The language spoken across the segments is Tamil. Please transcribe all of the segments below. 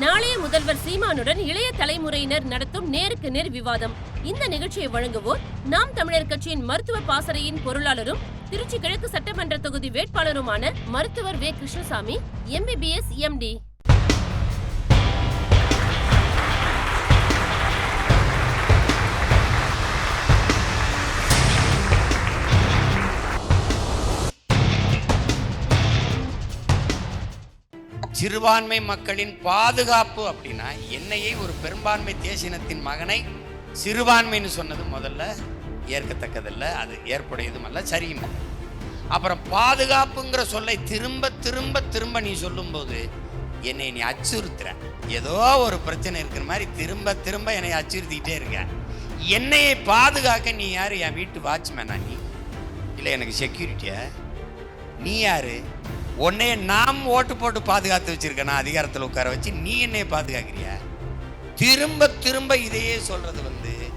நாளைய முதல்வர் சீமானுடன் இளைய தலைமுறையினர் நடத்தும் நேருக்கு நேர் விவாதம். இந்த நிகழ்ச்சியை வழங்குவோர் நாம் தமிழர் கட்சியின் மருத்துவ பாசறையின் பொருளாளரும் திருச்சி கிழக்கு சட்டமன்ற தொகுதி வேட்பாளருமான மருத்துவர் வே. கிருஷ்ணசாமி எம்பிபிஎஸ் எம்டி சிறுபான்மை மக்களின் பாதுகாப்பு அப்படின்னா என்னையே ஒரு பெரும்பான்மை தேசினத்தின் மகனை சிறுபான்மைன்னு சொன்னது முதல்ல ஏற்கத்தக்கதில்ல அது ஏற்புடையதும் அல்ல சரியும் அப்புறம் பாதுகாப்புங்கிற சொல்லை திரும்ப திரும்ப திரும்ப நீ சொல்லும்போது என்னை நீ அச்சுறுத்துற. ஏதோ ஒரு பிரச்சனை இருக்கிற மாதிரி திரும்ப திரும்ப என்னை அச்சுறுத்திக்கிட்டே இருக்க. என்னையை பாதுகாக்க நீ யார்? என் வீட்டு வாட்ச்மேனா நீ? இல்லை எனக்கு செக்யூரிட்டியா நீ யாரு? உன்னைய நாம் ஓட்டு போட்டு பாதுகாத்து வச்சிருக்கேன் நான் அதிகாரத்தில் உட்கார வச்சு நீ என்னை பாதுகாக்கிறியா? திரும்ப திரும்ப இதையே சொல்றது வந்து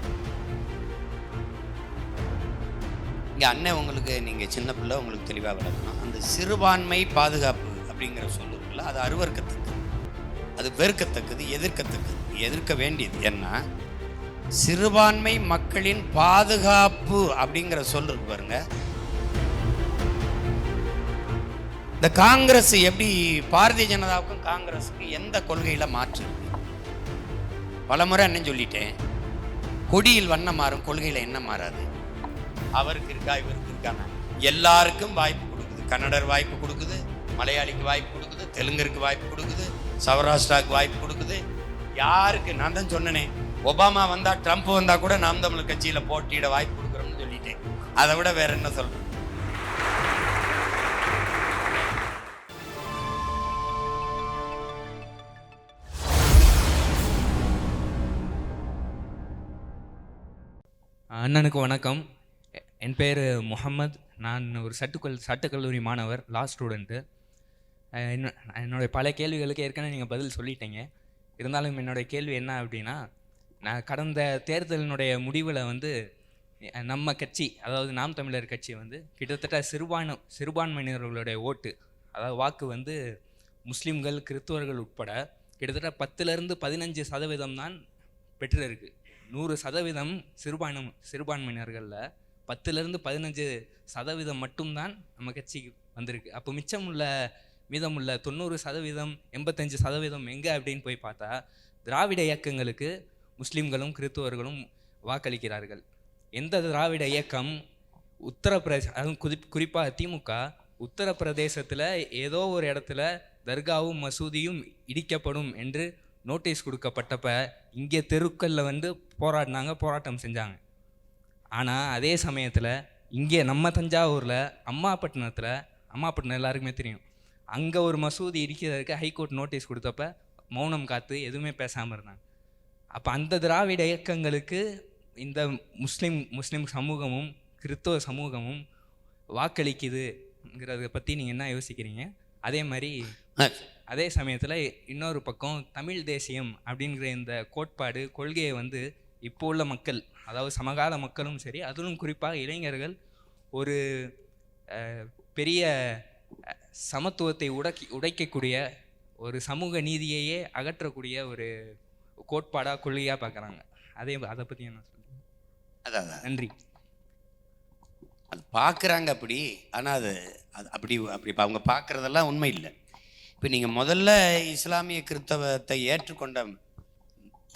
இங்கே அண்ணன் உங்களுக்கு நீங்கள் சின்ன பிள்ளை உங்களுக்கு தெளிவாக விளக்கணும். அந்த சிறுபான்மை பாதுகாப்பு அப்படிங்கிற சொல்லுக்குள்ள அது அருவருக்கத்தக்கது. அது வெறுக்கத்தக்கது எதிர்க்கத்தக்கது. எதிர்க்க வேண்டியது ஏன்னா சிறுபான்மை மக்களின் பாதுகாப்பு அப்படிங்கிற சொல் இருக்கு இந்த காங்கிரஸ் எப்படி பாரதிய ஜனதாவுக்கும் காங்கிரஸுக்கும் எந்த கொள்கையில் மாற்று? இருக்கு? பலமுறை என்ன சொல்லிட்டேன். கொடியில் வண்ணம் மாறும் கொள்கையில் என்ன மாறாது? அவருக்கு இருக்கா இவருக்கு இருக்கான? எல்லாருக்கும் வாய்ப்பு கொடுக்குது. கன்னடர் வாய்ப்பு கொடுக்குது மலையாளிக்கு வாய்ப்பு கொடுக்குது தெலுங்கருக்கு வாய்ப்பு கொடுக்குது சௌராஷ்டிராவுக்கு வாய்ப்பு கொடுக்குது. யாருக்கு? நான் தான் சொன்னனே. ஒபாமா வந்தால் ட்ரம்ப் வந்தால் கூட நாம் தமிழ் கட்சியில் போட்டியிட வாய்ப்பு கொடுக்குறோம்னு சொல்லிட்டேன். அதை விட வேற என்ன சொல்கிறேன் அண்ணனுக்கு வணக்கம். என் பேர் முகமது நான் ஒரு சட்டுக்கல் சட்டக்கல்லூரி மாணவர் லா ஸ்டூடெண்ட்டு என்ன என்னுடைய பல கேள்விகளுக்கு ஏற்கனவே நீங்கள் பதில் சொல்லிட்டீங்க. இருந்தாலும் என்னுடைய கேள்வி என்ன அப்படின்னா நான் கடந்த தேர்தலினுடைய முடிவில் வந்து நம்ம கட்சி அதாவது நாம் தமிழர் கட்சி வந்து கிட்டத்தட்ட சிறுபான் சிறுபான்மையினர்களுடைய ஓட்டு அதாவது வாக்கு வந்து முஸ்லீம்கள் கிறிஸ்துவர்கள் உட்பட கிட்டத்தட்ட பத்துலேருந்து பதினஞ்சு சதவீதம் தான் பெற்றிருக்கு. நூறு சதவீதம் சிறுபான்மை சிறுபான்மையினர்களில் பத்துலேருந்து பதினஞ்சு சதவீதம் மட்டும்தான் நம்ம கட்சிக்கு வந்திருக்கு. அப்போ மிச்சமுள்ள மீதமுள்ள தொண்ணூறு சதவீதம் எண்பத்தஞ்சு சதவீதம் எங்கே அப்படின்னு போய் பார்த்தா திராவிட இயக்கங்களுக்கு முஸ்லீம்களும் கிறிஸ்துவர்களும் வாக்களிக்கிறார்கள். எந்த திராவிட இயக்கம் உத்தரப்பிரதேச அதுவும் குறி குறிப்பாக திமுக உத்தரப்பிரதேசத்தில் ஏதோ ஒரு இடத்துல தர்காவும் மசூதியும் இடிக்கப்படும் என்று நோட்டீஸ் கொடுக்கப்பட்டப்ப இங்கே தெருக்களில் வந்து போராடினாங்க போராட்டம் செஞ்சாங்க. ஆனால் அதே சமயத்தில் இங்கே நம்ம தஞ்சாவூரில் அம்மாப்பட்டினத்தில் அம்மாப்பட்டினம் எல்லாருக்குமே தெரியும். அங்கே ஒரு மசூதி இருக்கிறதுக்கு ஹைகோர்ட் நோட்டீஸ் கொடுத்தப்ப மௌனம் காத்து எதுவுமே பேசாமல் இருந்தாங்க. அப்போ அந்த திராவிட இயக்கங்களுக்கு இந்த முஸ்லீம் முஸ்லீம் சமூகமும் கிறிஸ்தவ சமூகமும் வாக்களிக்குதுங்கிறத பற்றி நீங்கள் என்ன யோசிக்கிறீங்க? அதே மாதிரி அதே சமயத்தில் இன்னொரு பக்கம் தமிழ் தேசியம் அப்படிங்கிற இந்த கோட்பாடு கொள்கையை வந்து இப்போ உள்ள மக்கள் அதாவது சமகால மக்களும் சரி அதிலும் குறிப்பாக இளைஞர்கள் ஒரு பெரிய சமத்துவத்தை உடக்கி உடைக்கக்கூடிய ஒரு சமூக நீதியையே அகற்றக்கூடிய ஒரு கோட்பாடாக கொள்கையாக பார்க்குறாங்க. அதே அதை பற்றி என்ன சொல்லுங்க அதான் அதான். நன்றி. அது பார்க்குறாங்க அப்படி ஆனால் அது அது அப்படி அப்படி இப்ப அவங்க பார்க்குறதெல்லாம் உண்மை இல்லை. இப்போ நீங்கள் முதல்ல இஸ்லாமிய கிறித்தவத்தை ஏற்றுக்கொண்ட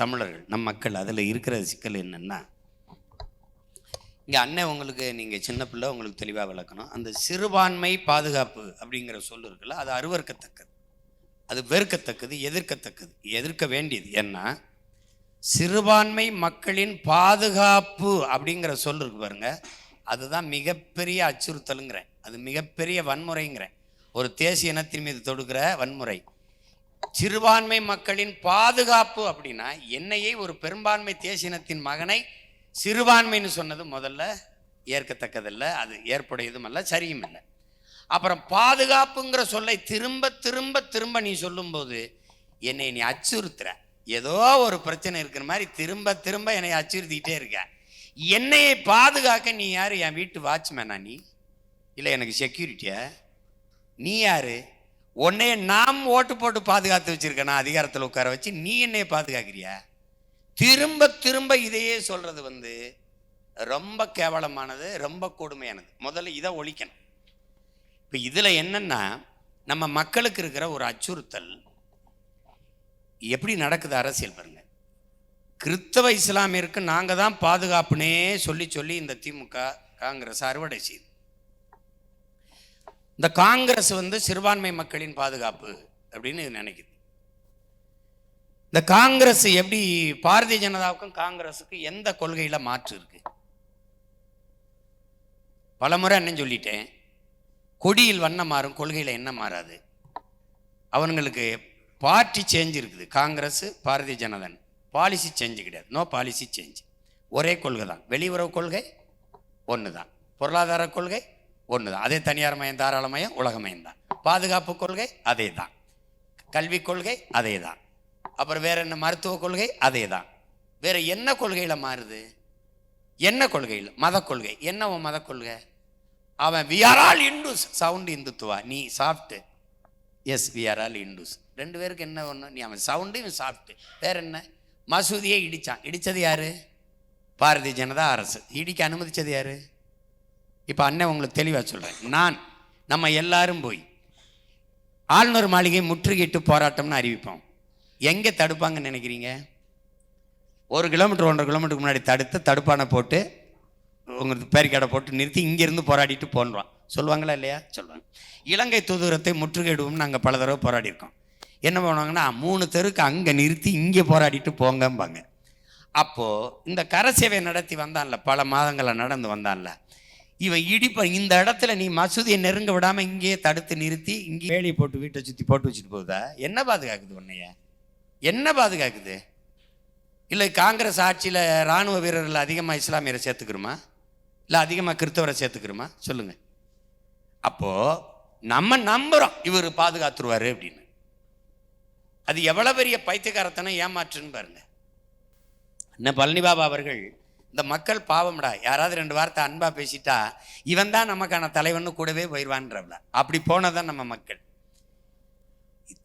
தமிழர்கள் நம் மக்கள் அதில் இருக்கிற சிக்கல் என்னென்னா இங்கே அண்ணன் உங்களுக்கு நீங்கள் சின்ன பிள்ளை உங்களுக்கு தெளிவாக விளக்கணும். அந்த சிறுபான்மை பாதுகாப்பு அப்படிங்கிற சொல் இருக்குல்ல அது அருவறுக்கத்தக்கது அது வெறுக்கத்தக்கது எதிர்க்கத்தக்கது. எதிர்க்க வேண்டியது ஏன்னா சிறுபான்மை மக்களின் பாதுகாப்பு அப்படிங்கிற சொல் இருக்கு பாருங்க. அதுதான் மிகப்பெரிய அச்சுறுத்தலுங்கிறேன். அது மிகப்பெரிய வன்முறைங்கிறேன். ஒரு தேசிய இனத்தின் மீது தொடுக்கிற வன்முறை. சிறுபான்மை மக்களின் பாதுகாப்பு அப்படின்னா என்னையே ஒரு பெரும்பான்மை தேசிய இனத்தின் மகனை சிறுபான்மைன்னு சொன்னது முதல்ல ஏற்கத்தக்கதில்ல அது ஏற்புடையதும் அல்ல சரியும் இல்லை. அப்புறம் பாதுகாப்புங்கிற சொல்லை திரும்ப திரும்ப திரும்ப நீ சொல்லும்போது என்னை நீ அச்சுறுத்துற. ஏதோ ஒரு பிரச்சனை இருக்கிற மாதிரி திரும்ப திரும்ப என்னை அச்சுறுத்திக்கிட்டே இருக்க. என்னையை பாதுகாக்க நீ யார்? என் வீட்டு வாட்ச்மேனா நீ? இல்லை எனக்கு செக்யூரிட்டியா நீ யாரு? உன்னைய நாம் ஓட்டு போட்டு பாதுகாத்து வச்சிருக்கேன் நான் அதிகாரத்தில் உட்கார வச்சு நீ என்னைய பாதுகாக்கிறியா? திரும்ப திரும்ப இதையே சொல்கிறது வந்து ரொம்ப கேவலமானது ரொம்ப கொடுமையானது. முதல்ல இதை ஒழிக்கணும். இப்போ இதில் என்னென்னா நம்ம மக்களுக்கு இருக்கிற ஒரு அச்சுறுத்தல் எப்படி நடக்குது அரசியல் பாருங்க. கிறித்தவ இஸ்லாமியருக்கு நாங்கள் தான் பாதுகாப்புனே சொல்லி சொல்லி இந்த திமுக காங்கிரஸ் அறுவடை செய்யுது இந்த காங்கிரஸ் வந்து சிறுபான்மை மக்களின் பாதுகாப்பு அப்படின்னு நினைக்குது. இந்த காங்கிரஸ் எப்படி பாரதிய ஜனதாவுக்கும் காங்கிரஸுக்கும் எந்த கொள்கையில் மாற்று இருக்கு? பலமுறை என்ன சொல்லிட்டேன் கொடியில் வண்ணம் மாறும் கொள்கையில் என்ன மாறாது. அவங்களுக்கு பார்ட்டி சேஞ்ச் இருக்குது. காங்கிரஸ் பாரதிய ஜனதன். பாலிசி சேஞ்சு கிடையாது. நோ பாலிசி சேஞ்ச் ஒரே கொள்கை தான் வெளியுறவு கொள்கை ஒன்று தான் பொருளாதார கொள்கை ஒன்று தான் அதே தனியார் மயம் தாராள மயம் உலகமயம் தான். பாதுகாப்பு கொள்கை அதே தான் கல்விக் கொள்கை அதே தான் அப்புறம் வேற என்ன? மருத்துவ கொள்கை அதே தான் வேற என்ன கொள்கையில் மாறுது? என்ன கொள்கையில்? மத கொள்கை. என்ன உன் மத கொள்கை? அவன் we are all Hindus sound Hindutva. நீ சாப்பிட்டு எஸ் விஆர் ஆல் இண்டூஸ் ரெண்டு பேருக்கு என்ன ஒன்று நீ அவன் சவுண்டு இவன் சாப்பிட்டு வேற என்ன? மசூதியை இடித்தான் இடித்தது யாரு? பாரதிய ஜனதா அரசு. இடிக்க அனுமதிச்சது யாரு? இப்போ அண்ணன் உங்களுக்கு தெளிவாக சொல்கிறேன் நான் நம்ம எல்லாரும் போய் ஆளுநர் மாளிகை முற்றுகையிட்டு போராட்டம்னு அறிவிப்போம். எங்கே தடுப்பாங்கன்னு நினைக்கிறீங்க? ஒரு கிலோமீட்டர் ஒன்றரை கிலோமீட்டருக்கு முன்னாடி தடுத்து தடுப்பானை போட்டு உங்களுக்கு பேரிக்காடை போட்டு நிறுத்தி இங்கேருந்து போராடிட்டு போன்றோம். சொல்லுவாங்களா இல்லையா? சொல்லுவாங்க. இலங்கை தூதரத்தை முற்றுகையிடுவோம்னு நாங்கள் பல தடவை போராடிருக்கோம் என்ன பண்ணுவாங்கன்னா மூணு தெருக்கு அங்கே நிறுத்தி இங்கே போராடிட்டு போங்கம்பாங்க. அப்போது இந்த கரசேவை நடத்தி வந்தான்ல பல மாதங்களை நடந்து வந்தான்ல இவன் இடிப்பான் இந்த இடத்துல நீ மசூதியை நெருங்க விடாமல் இங்கேயே தடுத்து நிறுத்தி இங்கே வேலியை போட்டு வீட்டை சுற்றி போட்டு வச்சுட்டு போகுதா? என்ன பாதுகாக்குது உன்னைய? என்ன பாதுகாக்குது? இல்லை காங்கிரஸ் ஆட்சியில் இராணுவ வீரர்கள் அதிகமாக இஸ்லாமியரை சேர்த்துக்கிறோமா? இல்லை அதிகமாக கிறித்தவரை சேர்த்துக்கிறோமா? சொல்லுங்க. அப்போது நம்ம நம்புகிறோம் இவர் பாதுகாத்துருவாரு அப்படின்னு. அது எவ்வளோ பெரிய பைத்தியகாரத்தனை ஏமாற்றுன்னு பாருங்க. என்ன பழனி பாபா அவர்கள் இந்த மக்கள் பாவம்டா. யாராவது ரெண்டு வார்த்தை அன்பாக பேசிட்டா இவன் தான் நமக்கான தலைவன் கூடவே போயிடுவான்றவள அப்படி போனதான் நம்ம மக்கள்.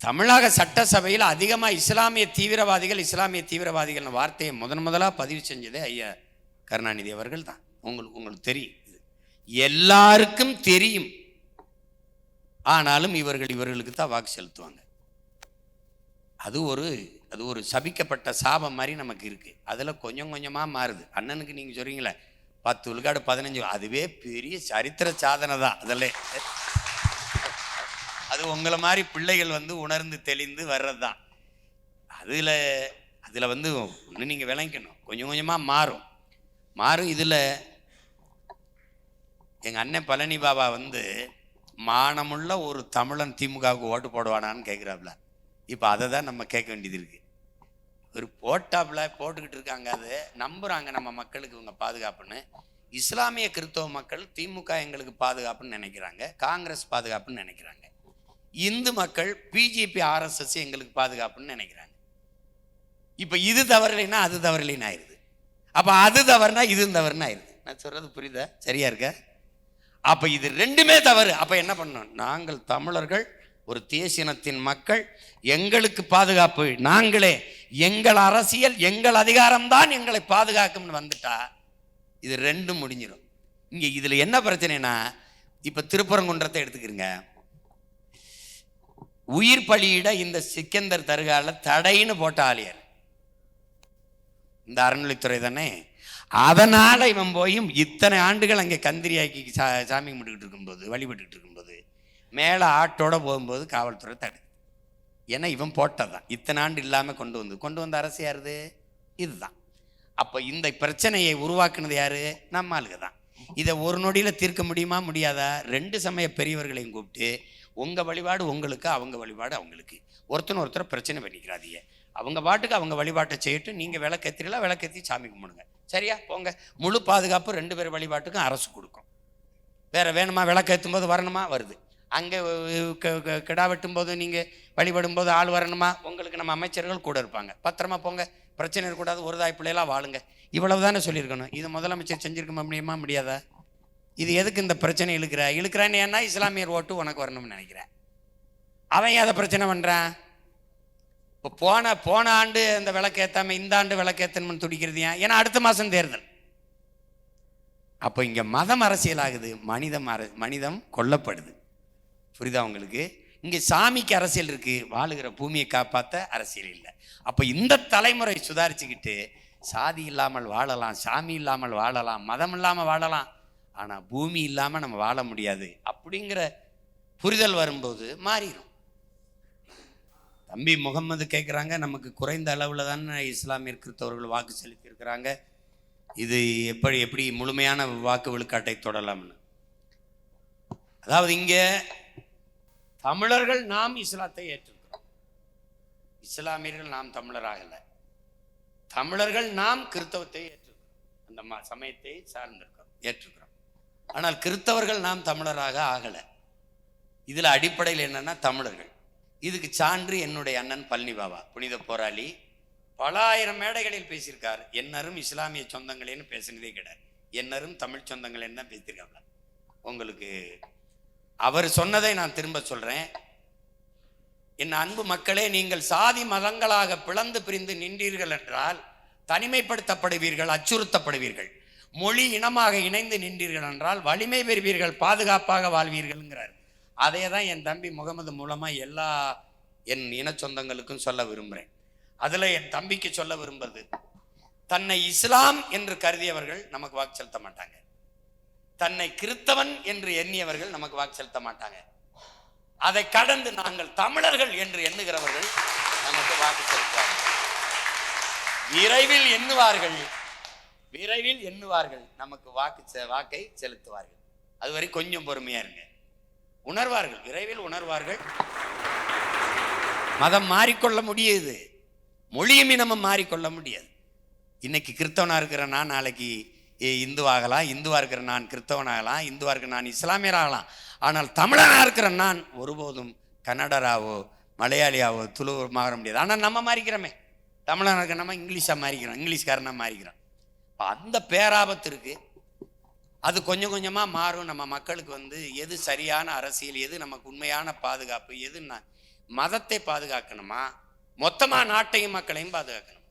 தமிழக சட்டசபையில் அதிகமாக இஸ்லாமிய தீவிரவாதிகள் இஸ்லாமிய தீவிரவாதிகள் வார்த்தையை முதன் முதலாக பதிவு செஞ்சதே ஐயா கருணாநிதி அவர்கள் தான். உங்களுக்கு உங்களுக்கு தெரியும் இது. எல்லாருக்கும் தெரியும். ஆனாலும் இவர்கள் இவர்களுக்கு தான் வாக்கு செலுத்துவாங்க. அது ஒரு அது ஒரு சபிக்கப்பட்ட சாபம் மாதிரி நமக்கு இருக்குது அதில் கொஞ்சம் கொஞ்சமாக மாறுது. அண்ணனுக்கு நீங்கள் சொல்றீங்களே பத்து விழுக்காடு பதினஞ்சு அதுவே பெரிய சரித்திர சாதனை தான் அதில். அது உங்களை மாதிரி பிள்ளைகள் வந்து உணர்ந்து தெளிந்து வர்றது தான். அதில் அதில் வந்து ஒன்று நீங்கள் விளங்கிக்கணும் கொஞ்சம் கொஞ்சமாக மாறும். மாறும் இதில் எங்கள் அண்ணன் பழனி பாபா வந்து மானமுள்ள ஒரு தமிழன் திமுகவுக்கு ஓட்டு போடுவானான்னு கேட்குறாப்புல இப்போ அதை தான் நம்ம கேட்க வேண்டியது இருக்குது ஒரு போட்டாப்பில் போட்டுக்கிட்டு இருக்காங்க அது. நம்புகிறாங்க நம்ம மக்களுக்கு இவங்க பாதுகாப்புன்னு. இஸ்லாமிய கிறிஸ்தவ மக்கள் திமுக எங்களுக்கு பாதுகாப்புன்னு நினைக்கிறாங்க. காங்கிரஸ் பாதுகாப்புன்னு நினைக்கிறாங்க. இந்து மக்கள் பிஜேபி ஆர்எஸ்எஸ் எங்களுக்கு பாதுகாப்புன்னு நினைக்கிறாங்க. இப்போ இது தவறலைன்னா அது தவறலைன்னு ஆயிடுது. அப்போ அது தவறுனா இது தவறுன்னு ஆயிடுது. நான் சொல்கிறது புரியுதா? சரியா இருக்க? அப்போ இது ரெண்டுமே தவறு. அப்போ என்ன பண்ணணும்? நாங்கள் தமிழர்கள் ஒரு தேசியனத்தின் மக்கள் எங்களுக்கு பாதுகாப்பு. நாங்களே எங்கள் அரசியல் எங்கள் அதிகாரம்தான் எங்களை பாதுகாக்கும்னு வந்துட்டா இது ரெண்டும் முடிஞ்சிடும் இங்கே இதில் என்ன பிரச்சனைனா இப்போ திருப்பரங்குன்றத்தை எடுத்துக்கிறீங்க. உயிர் பலியிட இந்த சிக்கந்தர் தருகால தடைன்னு போட்ட ஆலியர் இந்த அறநிலைத்துறை தானே. அதனால் இவன் போய் இத்தனை ஆண்டுகள் அங்கே கந்திரியாக்கி சா சாமி கும்பிட்டுக்கிட்டு இருக்கும்போது வழிபட்டுக்கிட்டு இருக்கும்போது மேலே ஆட்டோட போகும்போது காவல்துறை தடு. ஏன்னா இவன் போட்டதான் இத்தனை ஆண்டு இல்லாமல் கொண்டு வந்து கொண்டு வந்த அரசு யாருது? இதுதான். அப்போ இந்த பிரச்சனையை உருவாக்குனது யாரு? நம்ம ஆளுக தான் இதை ஒரு நொடியில் தீர்க்க முடியுமா முடியாதா? ரெண்டு சமய பெரியவர்களையும் கூப்பிட்டு உங்கள் வழிபாடு உங்களுக்கு அவங்க வழிபாடு அவங்களுக்கு. ஒருத்தன் ஒருத்தர் பிரச்சனை பண்ணிக்கிறாதீங்க. அவங்க பாட்டுக்கு அவங்க வழிபாட்டை செய்யட்டு நீங்கள் விளக்கேற்றிங்களா விளக்கேற்றி சாமி கும்பிடுங்க. சரியா? போங்க. முழு பாதுகாப்பு ரெண்டு பேர் வழிபாட்டுக்கும் அரசு கொடுக்கும். வேறு வேணுமா? விளக்கேற்றும் போது வரணுமா? வருது. அங்கே கிடா வெட்டும் போது நீங்கள் வழிபடும் போது ஆள் வரணுமா? உங்களுக்கு நம்ம அமைச்சர்கள் கூட இருப்பாங்க. பத்திரமா போங்க. பிரச்சனை இருக்கக்கூடாது. ஒரு தாய் பிள்ளையெல்லாம் வாழுங்க. இவ்வளவு தானே சொல்லியிருக்கணும். இது முதலமைச்சர் செஞ்சுருக்க முடியுமா? முடியாதா? இது எதுக்கு இந்த பிரச்சனை இழுக்கிற? இழுக்கிறான்னு ஏன்னா இஸ்லாமியர் ஓட்டு உனக்கு வரணும்னு நினைக்கிறேன். அவன் அதை பிரச்சனை பண்ணுறான் இப்போ போன போன ஆண்டு அந்த விளக்கேற்றாமல் இந்த ஆண்டு விளக்கேற்றணும்னு துடிக்கிறது ஏன்? ஏன்னா அடுத்த மாதம் தேர்தல். அப்போ இங்கே மதம் அரசியல் ஆகுது மனிதம் அர மனிதம் கொல்லப்படுது. புரியுதா உங்களுக்கு? இங்கே சாமிக்கு அரசியல் இருக்குது வாழுகிற பூமியை காப்பாற்ற அரசியல் இல்லை. அப்போ இந்த தலைமுறை சுதாரிச்சுக்கிட்டு சாதி இல்லாமல் வாழலாம் சாமி இல்லாமல் வாழலாம் மதம் இல்லாமல் வாழலாம் ஆனால் பூமி இல்லாமல் நம்ம வாழ முடியாது அப்படிங்கிற புரிதல் வரும்போது மாறிடும் தம்பி முகம்மது கேட்குறாங்க நமக்கு குறைந்த அளவில் தானே இஸ்லாமிய கிறிஸ்தவர்கள் வாக்கு செலுத்தியிருக்கிறாங்க. இது எப்படி எப்படி முழுமையான வாக்கு விழுக்காட்டை தொடலாம்னு. அதாவது இங்கே தமிழர்கள் நாம் இஸ்லாத்தை ஏற்றுக்கிறோம். இஸ்லாமியர்கள் நாம் தமிழராகல. தமிழர்கள் நாம் கிறித்தவத்தை ஏற்றுக்கிறோம். அந்த ம- சமயத்தை சார்ந்திருக்கிறோம் ஏற்றுக்கிறோம். ஆனால் கிறித்தவர்கள் நாம் தமிழராக ஆகல. இதுல அடிப்படையில் என்னன்னா தமிழர்கள். இதுக்கு சான்று என்னுடைய அண்ணன் பழனி பாபா புனித போராளி. பல ஆயிரம் மேடைகளில் பேசியிருக்கார். என்னரும் இஸ்லாமிய சொந்தங்களேன்னு பேசினதே கிடையாது. என்னரும் தமிழ் சொந்தங்களேன்னு தான் பேசியிருக்காங்க உங்களுக்கு அவர் சொன்னதை நான் திரும்ப சொல்றேன். என் அன்பு மக்களே நீங்கள் சாதி மதங்களாக பிளந்து பிரிந்து நின்றீர்கள் என்றால் தனிமைப்படுத்தப்படுவீர்கள் அச்சுறுத்தப்படுவீர்கள். மொழி இனமாக இணைந்து நின்றீர்கள் என்றால் வலிமை பெறுவீர்கள் பாதுகாப்பாக வாழ்வீர்கள்ங்கிறார். அதே தான் என் தம்பி முகமது மூலமாக எல்லா என் இன சொந்தங்களுக்கும் சொல்ல விரும்புகிறேன் அதில் என் தம்பிக்கு சொல்ல விரும்புறது தன்னை இஸ்லாம் என்று கருதியவர்கள் நமக்கு வாக்கு செலுத்த மாட்டாங்க. தன்னை கிறித்தவன் என்று எண்ணியவர்கள் நமக்கு வாக்கு செலுத்த மாட்டாங்க. அதை கடந்து நாங்கள் தமிழர்கள் என்று எண்ணுகிறவர்கள் நமக்கு வாக்கு செலுத்துவார்கள் விரைவில் எண்ணுவார்கள். விரைவில் எண்ணுவார்கள். நமக்கு வாக்கு செ- வாக்கை செலுத்துவார்கள். அதுவரை கொஞ்சம் பொறுமையா இருங்க. உணர்வார்கள். விரைவில் உணர்வார்கள். மதம் மாறிக்கொள்ள முடியுது. மொழியுமே நம்ம மாறிக்கொள்ள முடியாது. இன்னைக்கு கிறிஸ்தவனா இருக்கிற நான் நாளைக்கு இந்துவாகலாம் இந்துவாக இருக்கிற நான் கிறிஸ்தவனாகலாம் இந்துவாக இருக்கிற நான் இஸ்லாமியராகலாம். ஆனால் தமிழனாக இருக்கிற நான் ஒருபோதும் கன்னடராவோ மலையாளியாவோ துளுவோ மாற முடியாது. ஆனால் நம்ம மாறிக்கிறோமே. தமிழனாக இருக்கிற நம்ம இங்கிலீஷாக மாறிக்கிறோம். இங்கிலீஷ்காரனாக மாறிக்கிறோம். இப்போ அந்த பேராபத்து இருக்கு. அது கொஞ்சம் கொஞ்சமாக மாறும். நம்ம மக்களுக்கு வந்து எது சரியான அரசியல் எது நமக்கு உண்மையான பாதுகாப்பு எதுன்னா மதத்தை பாதுகாக்கணுமா? மொத்தமாக நாட்டையும் மக்களையும் பாதுகாக்கணும்?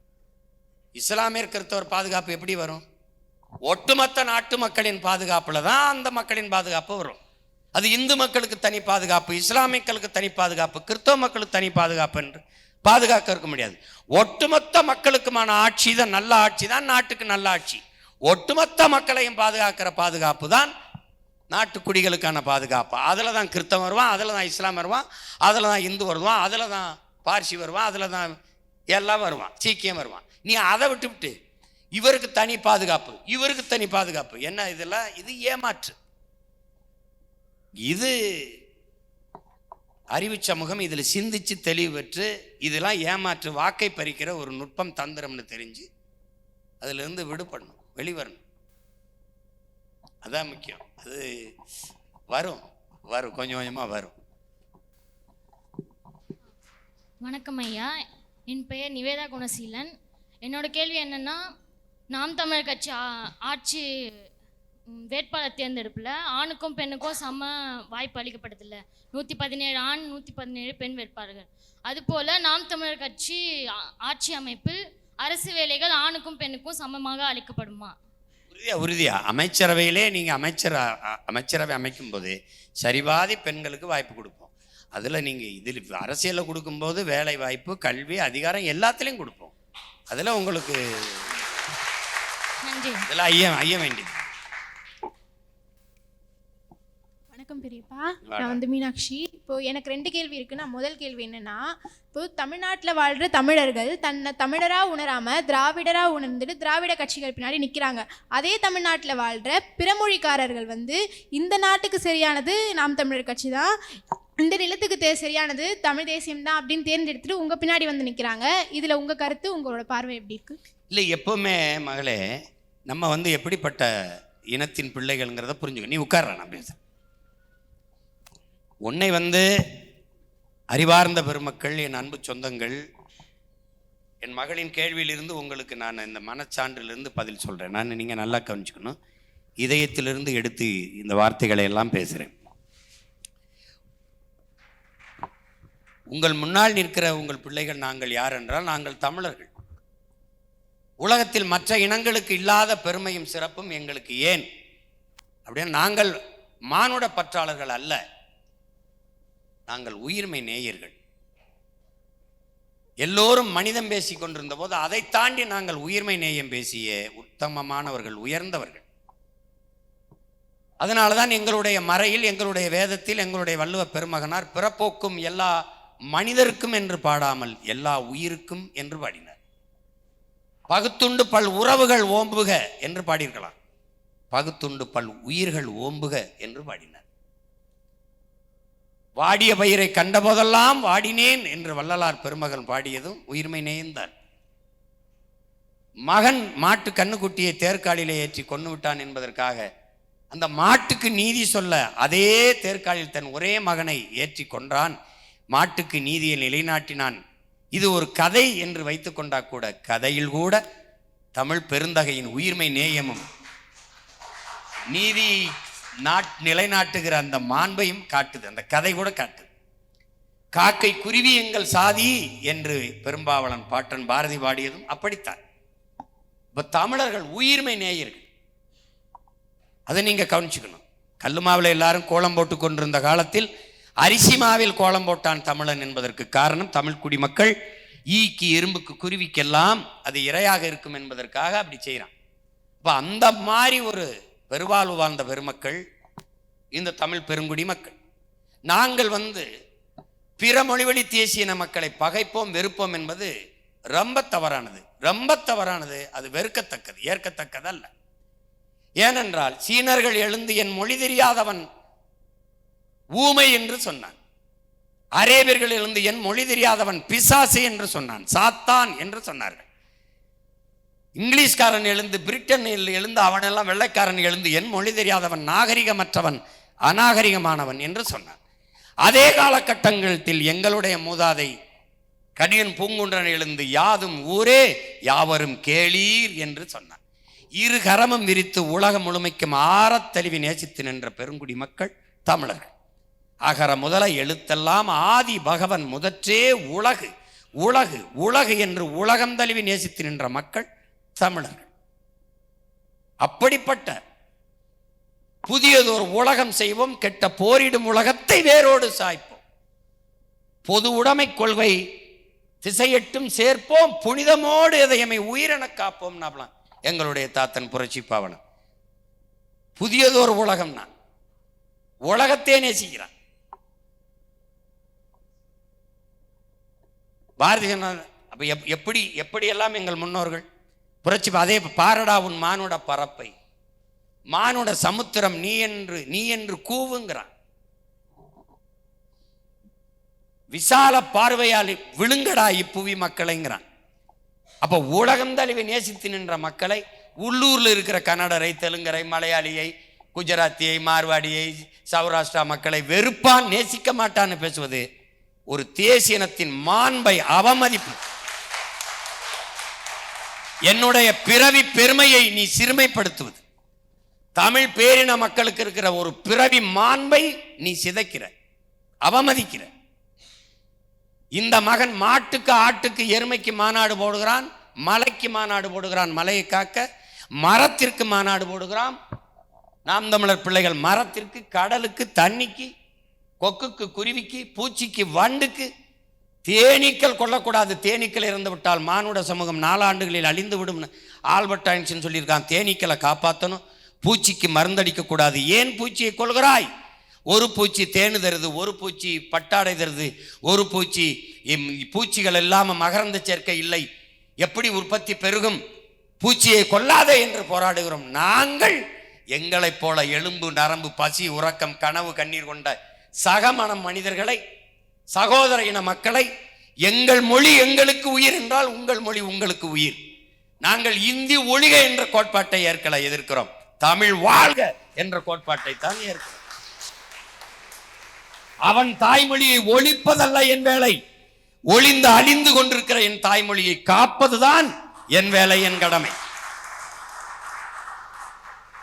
இஸ்லாமியர் கிறிஸ்தவர் பாதுகாப்பு எப்படி வரும்? ஒட்டுமொத்த நாட்டு மக்களின் பாதுகாப்பில் தான் அந்த மக்களின் பாதுகாப்பு வரும். அது இந்து மக்களுக்கு தனி பாதுகாப்பு இஸ்லாமியர்களுக்கு தனி பாதுகாப்பு கிறிஸ்தவ மக்களுக்கு தனி பாதுகாப்பு என்று பாதுகாக்க இருக்க முடியாது. ஒட்டுமொத்த மக்களுக்குமான ஆட்சி தான் நல்ல ஆட்சி தான் நாட்டுக்கு நல்ல ஆட்சி. ஒட்டுமொத்த மக்களையும் பாதுகாக்கிற பாதுகாப்பு தான் நாட்டு குடிகளுக்கான பாதுகாப்பு. அதில் தான் கிறிஸ்தவம் வருவான் அதில் தான் இஸ்லாம் வருவான் அதில் தான் இந்து வருவான் அதில் தான் பார்சி வருவான் அதில் தான் எல்லாம் வருவான் சீக்கியம் வருவான். நீ அதை விட்டுவிட்டு இவருக்கு தனி பாதுகாப்பு இவருக்கு தனி பாதுகாப்பு. என்ன இதெல்லாம் இது ஏமாற்று. இது அறிவு சமூகம் இதில் சிந்திச்சு தெளிவு பெற்று இதெல்லாம் ஏமாற்று வாக்கை பறிக்கிற ஒரு நுட்பம் தந்திரம்னு தெரிஞ்சு அதிலிருந்து விடுபடணும் வெளிவரணும். அதான் முக்கியம். அது வரும். வரும். கொஞ்சம் கொஞ்சமாக வரும். வணக்கம் ஐயா. என் பெயர் நிவேதா குணசீலன். என்னோட கேள்வி என்னன்னா நாம் தமிழர் கட்சி ஆட்சி வேட்பாளர் தேர்ந்தெடுப்பில் ஆணுக்கும் பெண்ணுக்கும் சம வாய்ப்பு அளிக்கப்படுதில்ல நூற்றி பதினேழு ஆண் நூற்றி பதினேழு பெண் வேட்பாளர்கள். அதுபோல் நாம் தமிழர் கட்சி ஆட்சி அமைப்பில் அரசு வேலைகள் ஆணுக்கும் பெண்ணுக்கும் சமமாக அளிக்கப்படுமா? உறுதியா உறுதியா. அமைச்சரவையிலே நீங்கள் அமைச்சர் அமைச்சரவை அமைக்கும் போது சரிபாதி பெண்களுக்கு வாய்ப்பு கொடுப்போம். அதில் நீங்கள் இதில் அரசியலில் கொடுக்கும்போது வேலை வாய்ப்பு கல்வி அதிகாரம் எல்லாத்துலேயும் கொடுப்போம். அதில் உங்களுக்கு நன்றி. இதில் ஐயம் ஐய வேண்டியது. வணக்கம் பெரியப்பா. நான் வந்து மீனாட்சி. இப்போ எனக்கு ரெண்டு கேள்வி இருக்குன்னா முதல் கேள்வி என்னன்னா இப்போ தமிழ்நாட்டில் வாழ்கிற தமிழர்கள் தன்னை தமிழராக உணராம திராவிடரா உணர்ந்துட்டு திராவிட கட்சிகள் பின்னாடி நிற்கிறாங்க அதே தமிழ்நாட்டில் வாழ்கிற பிறமொழிக்காரர்கள் வந்து இந்த நாட்டுக்கு சரியானது நாம் தமிழர் கட்சி தான். இந்த நிலத்துக்கு தே சரியானது தமிழ் தேசியம் தான் அப்படின்னு தேர்ந்தெடுத்துட்டு உங்கள் பின்னாடி வந்து நிற்கிறாங்க இதில் உங்கள் கருத்து உங்களோட பார்வை எப்படி இருக்கு? இல்லை எப்பவுமே மகளே நம்ம வந்து எப்படிப்பட்ட இனத்தின் பிள்ளைகள்ங்கிறத புரிஞ்சுக்க. நீ உட்கார்ற நான் பேசுகிறேன் உன்னை வந்து அறிவார்ந்த பெருமக்கள் என் அன்பு சொந்தங்கள் என் மகளின் கேள்வியிலிருந்து உங்களுக்கு நான் இந்த மனச்சான்றிலிருந்து பதில் சொல்கிறேன் நான் நீங்கள் நல்லா கவனிச்சுக்கணும். இதயத்திலிருந்து எடுத்து இந்த வார்த்தைகளை எல்லாம் பேசுகிறேன் உங்கள் முன்னால் நிற்கிற உங்கள் பிள்ளைகள் நாங்கள் யார் என்றால் நாங்கள் தமிழர்கள். உலகத்தில் மற்ற இனங்களுக்கு இல்லாத பெருமையும் சிறப்பும் எங்களுக்கு ஏன்? அப்படின்னு நாங்கள் மானுட பற்றாளர்கள் அல்ல. நாங்கள் உயிர்மை நேயர்கள். எல்லோரும் மனிதம் பேசி கொண்டிருந்த போது அதை தாண்டி நாங்கள் உயிர்மை நேயம் பேசிய உத்தமமானவர்கள் உயர்ந்தவர்கள். அதனால தான் எங்களுடைய மறையில் எங்களுடைய வேதத்தில் எங்களுடைய வள்ளுவ பெருமகனார் பிறப்போக்கும் எல்லா மனிதருக்கும் என்று பாடாமல் எல்லா உயிருக்கும் என்று பாடினார். பகுத்துண்டு பல் உறவுகள் ஓம்புக என்று பாடியிருக்கலாம். பகுத்துண்டு பல் உயிர்கள் ஓம்புக என்று பாடினார். வாடிய பயிரை கண்டபோதெல்லாம் வாடினேன் என்று வள்ளலார் பெருமகன் பாடியதும் உயிர்மை நேயந்தான் மகன் மாட்டு கண்ணுக்குட்டியை தேர்காலிலே ஏற்றி கொண்டு விட்டான் என்பதற்காக அந்த மாட்டுக்கு நீதி சொல்ல அதே தேர்காலில் தன் ஒரே மகனை ஏற்றி கொன்றான். மாட்டுக்கு நீதியை நிலைநாட்டினான். இது ஒரு கதை என்று வைத்துக்கொண்டா கூட கதையில் கூட தமிழ் பெருந்தகையின் உயிர்மை நேயமும் நீதி நாட் நிலைநாட்டுகிற அந்த மாண்பையும் காட்டுது. அந்த கதை கூட காட்டுது. காக்கை குருவி எங்கள் சாதி என்று பெரும்பாவளன் பாட்டன் பாரதி பாடியதும் அப்படித்தான். இப்போ தமிழர்கள் உயிர்மை நேயர்கள். அதை நீங்க கவனிச்சுக்கணும். கல்லுமாவில் எல்லாரும் கோலம் போட்டு கொண்டிருந்த காலத்தில் அரிசி மாவில் கோலம் போட்டான் தமிழன் என்பதற்கு காரணம் தமிழ் குடிமக்கள் ஈக்கு எறும்புக்கு குருவிக்கெல்லாம் அது இரையாக இருக்கும் என்பதற்காக அப்படி செய்கிறான். இப்போ அந்த மாதிரி ஒரு பெருவாழ்வு வாழ்ந்த பெருமக்கள் இந்த தமிழ் பெருங்குடி மக்கள். நாங்கள் வந்து பிற மொழிவழி தேசியன மக்களை பகைப்போம் வெறுப்போம் என்பது ரொம்ப தவறானது. ரொம்ப தவறானது அது வெறுக்கத்தக்கது ஏற்கத்தக்கதல்ல. ஏனென்றால் சீனர்கள் எழுந்து என் மொழி தெரியாதவன் ஊமை என்று சொன்னான். அரேபியர்கள் எழுந்து என் மொழி தெரியாதவன் பிசாசு என்று சொன்னான். சாத்தான் என்று சொன்னார்கள். இங்கிலீஷ்காரன் எழுந்து பிரிட்டனில் எழுந்து அவனெல்லாம் வெள்ளைக்காரன் எழுந்து என் மொழி தெரியாதவன் நாகரிகமற்றவன் அநாகரிகமானவன் என்று சொன்னான். அதே காலகட்டங்களில் எங்களுடைய மூதாதை கடியன் பூங்குன்றன் எழுந்து யாதும் ஊரே யாவரும் கேளீர் என்று சொன்னான். இரு கரமும் விரித்து உலகம் முழுமைக்கும் ஆறத் நேசித்து நின்ற பெருங்குடி மக்கள் தமிழர்கள். அகர முதல எழுத்தெல்லாம் ஆதி பகவன் முதற்றே உலகு. உலகு உலகு என்று உலகம் தழுவி நேசித்து நின்ற மக்கள் தமிழர்கள். அப்படிப்பட்ட புதியதொரு உலகம் செய்வோம் கெட்ட போரிடும் உலகத்தை வேரோடு சாய்ப்போம். பொது உடைமை கொள்கை திசையட்டும் சேர்ப்போம் புனிதமோடு எதையமை உயிரென காப்போம் நாபலாம் எங்களுடைய தாத்தன் புரட்சி பாவனம் புதியதொரு உலகம் நான். உலகத்தே நேசிக்கிறான். பாரதிய அப்போ எப்- எப்படி எப்படியெல்லாம் எங்கள் முன்னோர்கள்? புரட்சி அதே பாரடா உன் மானுட பரப்பை. மானுட சமுத்திரம் நீ என்று நீ என்று கூவுங்கிறான். விசால பார்வையால் விழுங்கடா இப்புவி மக்களைங்கிறான். அப்போ உலகம் தழுவி நேசித்து நின்ற மக்களை உள்ளூரில் இருக்கிற கன்னடரை தெலுங்கரை மலையாளியை குஜராத்தியை மார்வாடியை சௌராஷ்டிரா மக்களை வெறுப்பான் நேசிக்க மாட்டான்னு பேசுவது ஒரு தேசியனத்தின் மாண்பை அவமதிப்பு. என்னுடைய பிறவி பெருமையை நீ சிறுமைப்படுத்துவது. தமிழ் பேரின மக்களுக்கு இருக்கிற ஒரு பிறவி மாண்பை நீ சிதைக்கிற அவமதிக்கிற. இந்த மகன் மாட்டுக்கு ஆட்டுக்கு எருமைக்கு மாநாடு போடுகிறான் மலைக்கு மாநாடு போடுகிறான் மலையை காக்க மரத்திற்கு மாநாடு போடுகிறான். நாம் தமிழர் பிள்ளைகள் மரத்திற்கு கடலுக்கு தண்ணிக்கு கொக்குக்கு குருவிக்கு பூச்சிக்கு வண்டுக்கு தேனீக்கள் கொள்ளக்கூடாது தேனீக்கள் இறந்து விட்டால் மானுட சமூகம் நாலாண்டுகளில் அழிந்து விடும்னு ஆல்பர்ட் ஐன்ஸ்டின் சொல்லியிருக்கான். தேனீக்களை காப்பாற்றணும். பூச்சிக்கு மருந்தடிக்கக்கூடாது. ஏன் பூச்சியை கொள்கிறாய் ஒரு பூச்சி தேனு தருது ஒரு பூச்சி பட்டாடை தருது ஒரு பூச்சி இம், பூச்சிகள் இல்லாமல் மகரந்த சேர்க்கை இல்லை. எப்படி உற்பத்தி பெருகும்? பூச்சியை கொல்லாதே என்று போராடுகிறோம். நாங்கள் எங்களைப் போல எலும்பு நரம்பு பசி உறக்கம் கனவு கண்ணீர் கொண்ட சகமனம் மனிதர்களை சகோதர இன மக்களை எங்கள் மொழி எங்களுக்கு உயிர் என்றால் உங்கள் மொழி உங்களுக்கு உயிர். நாங்கள் இந்தி ஒழிக என்ற கோட்பாட்டை ஏற்கல எதிர்க்கிறோம். தமிழ் வாழ்க என்ற கோட்பாட்டை தான் ஏற்கிறோம். அவன் தாய்மொழியை ஒழிப்பதல்ல என் வேலை. ஒளிந்து அழிந்து கொண்டிருக்கிற என் தாய்மொழியை காப்பதுதான் என் வேலை என் கடமை.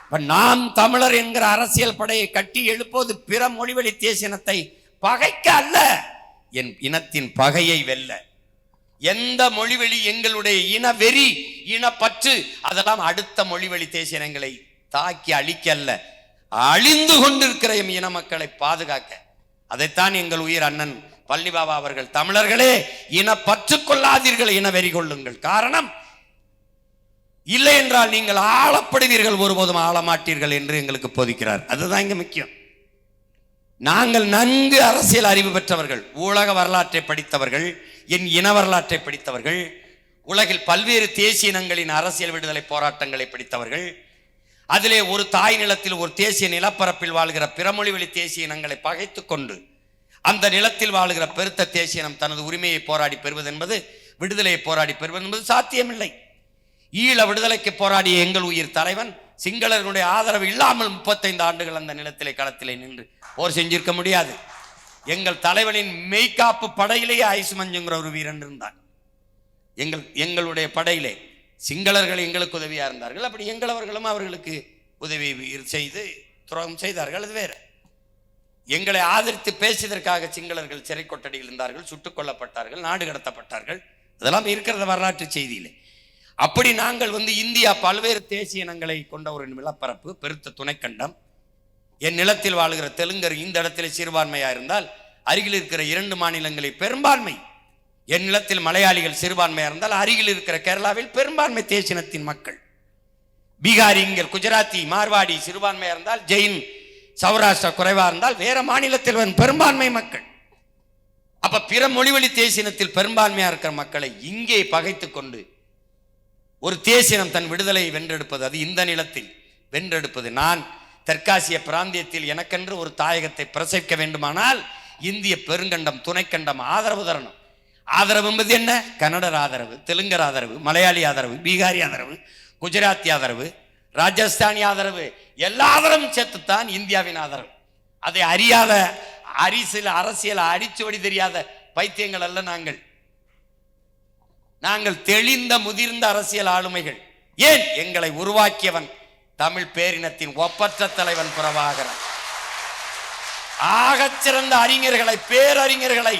இப்போ நாம் தமிழர் என்கிற அரசியல் படையை கட்டி எழுப்போது பிற மொழிவழி தேசினத்தை பகைக்க அல்ல. என் இனத்தின் பகையை வெல்ல. எந்த மொழிவெளி எங்களுடைய இன வெறி இனப்பற்று அதெல்லாம் அடுத்த மொழிவெளி தேசியங்களை தாக்கி அழிக்க அல்ல. அழிந்து கொண்டிருக்கிற எம் இன மக்களை பாதுகாக்க. அதைத்தான் எங்கள் உயிர் அண்ணன் பள்ளி பாபா அவர்கள் தமிழர்களே இனப்பற்று கொள்ளாதீர்கள் இன வெறி கொள்ளுங்கள். காரணம் இல்லை என்றால் நீங்கள் ஆளப்படுவீர்கள் ஒருபோதும் ஆளமாட்டீர்கள் என்று எங்களுக்கு போதிக்கிறார். அதுதான் இங்கே முக்கியம். நாங்கள் நன்கு அரசியல் அறிவு பெற்றவர்கள் உலக வரலாற்றை படித்தவர்கள் என் இன வரலாற்றை படித்தவர்கள் உலகில் பல்வேறு தேசிய இனங்களின் அரசியல் விடுதலை போராட்டங்களை படித்தவர்கள் அதிலே ஒரு தாய் நிலத்தில் ஒரு தேசிய நிலப்பரப்பில் வாழ்கிற பிறமொழி வழி தேசிய இனங்களை பகைத்து கொண்டு அந்த நிலத்தில் வாழ்கிற பெருத்த தேசிய இனம் தனது உரிமையை போராடி பெறுவது என்பது விடுதலையை போராடி பெறுவது என்பது சாத்தியமில்லை. ஈழ விடுதலைக்கு போராடிய எங்கள் உயிர் தலைவன் சிங்களர்களுடைய ஆதரவு இல்லாமல் முப்பத்தைந்து ஆண்டுகள் அந்த நிலத்திலே களத்திலே நின்று போர் செஞ்சிருக்க முடியாது. எங்கள் தலைவனின் மெய்காப்பு படையிலேயே ஐசு மஞ்சுங்கிற ஒரு வீரன் இருந்தான். எங்கள் எங்களுடைய படையிலே சிங்களர்கள் எங்களுக்கு உதவியா இருந்தார்கள். அப்படி எங்களவர்களும் அவர்களுக்கு உதவி செய்து துரோகம் செய்தார்கள். அது வேற. எங்களை ஆதரித்து பேசியதற்காக சிங்களர்கள் சிறை கொட்டடியில் இருந்தார்கள் சுட்டுக் கொல்லப்பட்டார்கள் நாடு கடத்தப்பட்டார்கள். அதெல்லாம் இருக்கிறத வரலாற்று செய்தியிலே. அப்படி நாங்கள் வந்து இந்தியா பல்வேறு தேசிய இனங்களை கொண்ட ஒரு நிலப்பரப்பு பெருத்த துணைக்கண்டம். என் நிலத்தில் வாழ்கிற தெலுங்கர் இந்த இடத்துல சிறுபான்மையாக இருந்தால் அருகில் இருக்கிற இரண்டு மாநிலங்களில் பெரும்பான்மை. என் நிலத்தில் மலையாளிகள் சிறுபான்மையாக இருந்தால் அருகில் இருக்கிற கேரளாவில் பெரும்பான்மை தேசினத்தின் மக்கள். பீகாரி இங்கே குஜராத்தி மார்வாடி சிறுபான்மையாக இருந்தால் ஜெயின் சௌராஷ்டிரா குறைவாக இருந்தால் வேற மாநிலத்தில் வரும் பெரும்பான்மை மக்கள். அப்போ பிற மொழிவழி தேசினத்தில் பெரும்பான்மையாக இருக்கிற மக்களை இங்கே பகைத்து கொண்டு ஒரு தேசினம் தன் விடுதலையை வென்றெடுப்பது அது இந்த நிலத்தில் வென்றெடுப்பது. நான் தெற்காசிய பிராந்தியத்தில் எனக்கென்று ஒரு தாயகத்தை பிரசவிக்க வேண்டுமானால் இந்திய பெருங்கண்டம் துணைக்கண்டம் ஆதரவு தரணும். ஆதரவு என்பது என்ன? கன்னடர் ஆதரவு தெலுங்கர் ஆதரவு மலையாளி ஆதரவு பீகாரி ஆதரவு குஜராத்தி ஆதரவு ராஜஸ்தானி ஆதரவு எல்லா ஆதரவும் சேர்த்துத்தான் இந்தியாவின் ஆதரவு. அதை அறியாத அரசியல் அரசியல் அடிச்சுவடி தெரியாத பைத்தியங்கள் அல்ல நாங்கள். நாங்கள் தெளிந்த முதிர்ந்த அரசியல் ஆளுமைகள். ஏன்? எங்களை உருவாக்கியவன் தமிழ் பேரினத்தின் ஒப்பற்ற தலைவன் புறவாகிறான் ஆகச்சிறந்த அறிஞர்களை பேரறிஞர்களை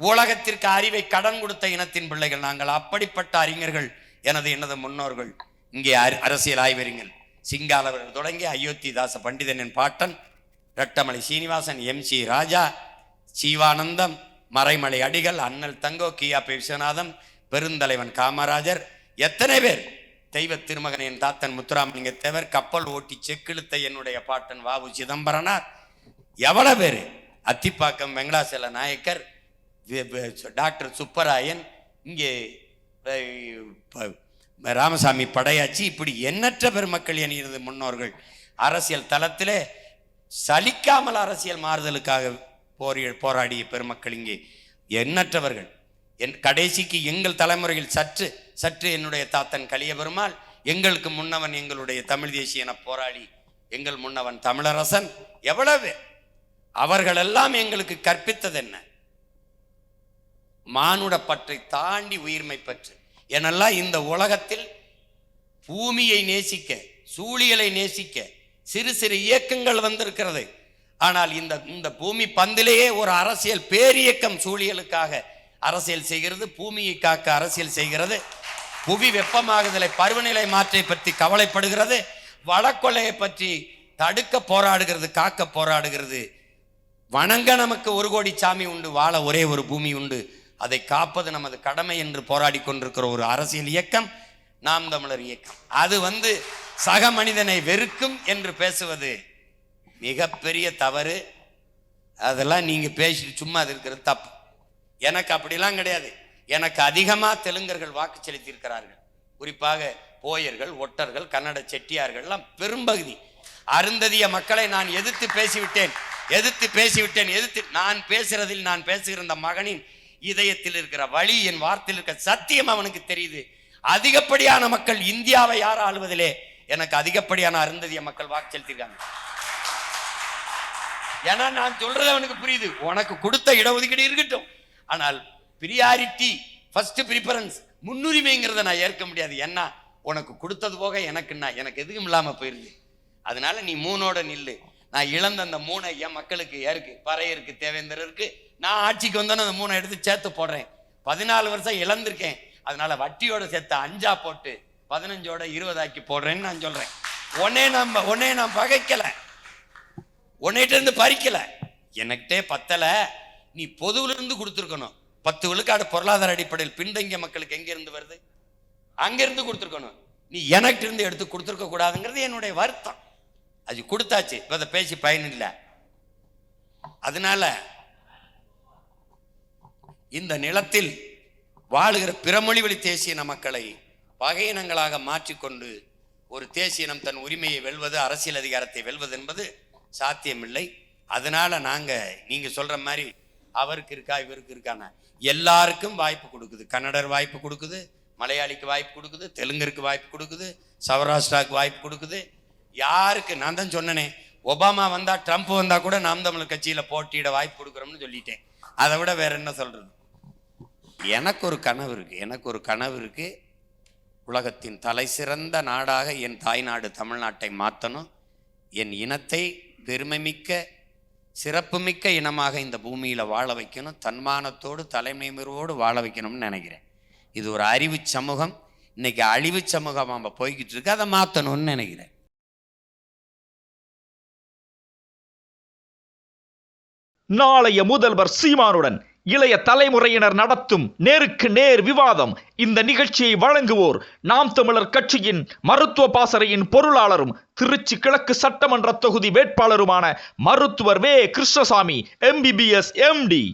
உலகத்திற்கு அறிவை கடன் கொடுத்த இனத்தின் பிள்ளைகள். நாங்கள் அப்படிப்பட்ட அறிஞர்கள். எனது எனது முன்னோர்கள். இங்கே அரசியல் ஆய்வறிஞர் சிங்காலவர்கள் தொடங்கி அயோத்திதாச பண்டிதனின் பாட்டன் ரட்டமலை சீனிவாசன் எம் சி ராஜா சீவானந்தம் மறைமலை அடிகள் அண்ணல் தங்கோ கியாபி விஸ்வநாதன் பெருந்தலைவன் காமராஜர் எத்தனை பேர்? தெய்வ திருமகன் என் தாத்தன் முத்துராமலிங்க தேவர் கப்பல் ஓட்டி செக்கிழுத்த என்னுடைய பாட்டன் வாவு சிதம்பரனார். எவ்வளவு பேர்? அத்திப்பாக்கம் வெங்கடாசல நாயக்கர் டாக்டர் சுப்பராயன் இங்கே ராமசாமி படையாச்சி. இப்படி எண்ணற்ற பெருமக்கள் எனது முன்னோர்கள். அரசியல் தளத்திலே சலிக்காமல் அரசியல் மாறுதலுக்காக போரி போராடிய பெருமக்கள் இங்கே. எண்ணற்றவர்கள். என் கடைசிக்கு எங்கள் தலைமுறையில் சற்று சற்று என்னுடைய தாத்தன் கலிய பெருமாள் எங்களுக்கு முன்னவன் எங்களுடைய தமிழ் தேசிய என போராளி எங்கள் முன்னவன் தமிழரசன் எவ்வளவு? அவர்களெல்லாம் எங்களுக்கு கற்பித்தது என்ன மானுட பற்றை தாண்டி உயிர்மை பற்று எனெல்லாம் இந்த உலகத்தில் பூமியை நேசிக்க சூழியலை நேசிக்க சிறு சிறு இயக்கங்கள் வந்திருக்கிறது. ஆனால் இந்த இந்த பூமி பந்திலேயே ஒரு அரசியல் பேரியக்கம் சூழியலுக்காக அரசியல் செய்கிறது பூமியை காக்க அரசியல் செய்கிறது. புவி வெப்பமாகுதலை பருவநிலை மாற்றை பற்றி கவலைப்படுகிறது. வளக்கொலையை பற்றி தடுக்க போராடுகிறது காக்க போராடுகிறது. வணங்க நமக்கு ஒரு கோடி சாமி உண்டு வாழ ஒரே ஒரு பூமி உண்டு. அதை காப்பது நமது கடமை என்று போராடி கொண்டிருக்கிற ஒரு அரசியல் இயக்கம் நாம் தமிழர் இயக்கம். அது வந்து சக மனிதனை வெறுக்கும் என்று பேசுவது மிகப்பெரிய தவறு. அதெல்லாம் நீங்கள் பேசி சும்மா அது இருக்கிறது தப்பு. எனக்கு அப்படிலாம் கிடையாது. எனக்கு அதிகமாக தெலுங்கர்கள் வாக்கு செலுத்தியிருக்கிறார்கள். குறிப்பாக போயர்கள் ஒட்டர்கள் கன்னட செட்டியார்கள்லாம் பெரும்பகுதி அருந்ததிய மக்களை நான் எதிர்த்து பேசிவிட்டேன் எதிர்த்து பேசிவிட்டேன் எதிர்த்து நான் பேசுறதில் நான் பேசுகிற இந்த மகனின் இதயத்தில் இருக்கிற வழி என் வார்த்தையில் இருக்கிற சத்தியம் அவனுக்கு தெரியுது. அதிகப்படியான மக்கள் இந்தியாவை யார் ஆளுவதிலே? எனக்கு அதிகப்படியான அருந்ததிய மக்கள் வாக்கு செலுத்தியிருக்காங்க. ஏன்னா நான் சொல்றது அவனுக்கு புரியுது. உனக்கு கொடுத்த இடஒதுக்கீடு இருக்கட்டும். ஆனால் பிரியாரிட்டி ஃபர்ஸ்ட் ப்ரிஃபரன்ஸ் முன்னுரிமைங்கிறத நான் ஏற்க முடியாது. என்ன உனக்கு கொடுத்தது போக எனக்குன்னா எனக்கு எதுவும் இல்லாமல் போயிருது. அதனால நீ மூணோட நில்லு. நான் இழந்த அந்த மூணை என் மக்களுக்கு யாருக்கு பறையருக்கு தேவேந்திரருக்கு நான் ஆட்சிக்கு வந்தோன்னே அந்த மூணை எடுத்து சேர்த்து போடுறேன். பதினாலு வருஷம் இழந்திருக்கேன். அதனால வட்டியோட சேர்த்து அஞ்சா போட்டு பதினஞ்சோட இருபதாக்கி போடுறேன்னு நான் சொல்றேன். உன்னே நம்ம உன்னே நான் பகைக்கல. உன்னைகிட்ட இருந்து பறிக்கல. எனக்கிட்டே பத்தலை. நீ பொதுவிலிருந்து கொடுத்துருக்கணும். பத்து விழுக்காடு பொருளாதார அடிப்படையில் பின்தங்கிய மக்களுக்கு எங்கேருந்து வருது? அங்கேருந்து கொடுத்துருக்கணும். நீ எனக்கு இருந்து எடுத்து கொடுத்துருக்க கூடாதுங்கிறது என்னுடைய வருத்தம். அது கொடுத்தாச்சு. இப்போ அதை பேசி பயன் இல்லை அதனால இந்த நிலத்தில் வாழுகிற பிறமொழி வழி தேசிய மக்களை பகையினங்களாக மாற்றிக்கொண்டு ஒரு தேசியனம் தன் உரிமையை வெல்வது அரசியல் அதிகாரத்தை வெல்வது என்பது சாத்தியமில்லை. அதனால் நாங்கள் நீங்கள் சொல்கிற மாதிரி அவருக்கு இருக்கா இவருக்கு இருக்கான எல்லாருக்கும் வாய்ப்பு கொடுக்குது. கன்னடர் வாய்ப்பு கொடுக்குது மலையாளிக்கு வாய்ப்பு கொடுக்குது தெலுங்கருக்கு வாய்ப்பு கொடுக்குது சௌராஷ்டிராவுக்கு வாய்ப்பு கொடுக்குது. யாருக்கு? நான் தான் சொன்னனே ஒபாமா வந்தால் ட்ரம்ப் வந்தால் கூட நாம் தமிழர் கட்சியில் போட்டியிட வாய்ப்பு கொடுக்குறோம்னு சொல்லிட்டேன். அதை விட வேற என்ன சொல்கிறது எனக்கு ஒரு கனவு இருக்குது எனக்கு ஒரு கனவு இருக்குது உலகத்தின் தலை சிறந்த நாடாக என் தாய்நாடு தமிழ்நாட்டை மாற்றணும் என் இனத்தை பெருமைமிக்க சிறப்புமிக்க இனமாக இந்த பூமியில் வாழ வைக்கணும். தன்மானத்தோடு தலைமைமிரோடு வாழ வைக்கணும்னு நினைக்கிறேன். இது ஒரு அறிவு சமூகம். இன்னைக்கு அழிவு சமூகம் நம்ம போய்கிட்டு இருக்கு. அதை மாற்றணும்னு நினைக்கிறேன். நாளைய முதல்வர் சீமானுடன் இளைய தலைமுறையினர் நடத்தும் நேருக்கு நேர் விவாதம். இந்த நிகழ்ச்சியை வழங்குவோர் நாம் தமிழர் கட்சியின் மருத்துவ பாசறையின் பொருளாளரும் திருச்சி கிழக்கு சட்டமன்ற தொகுதி வேட்பாளருமான மருத்துவர் வே. Krishnasamy MBBS MD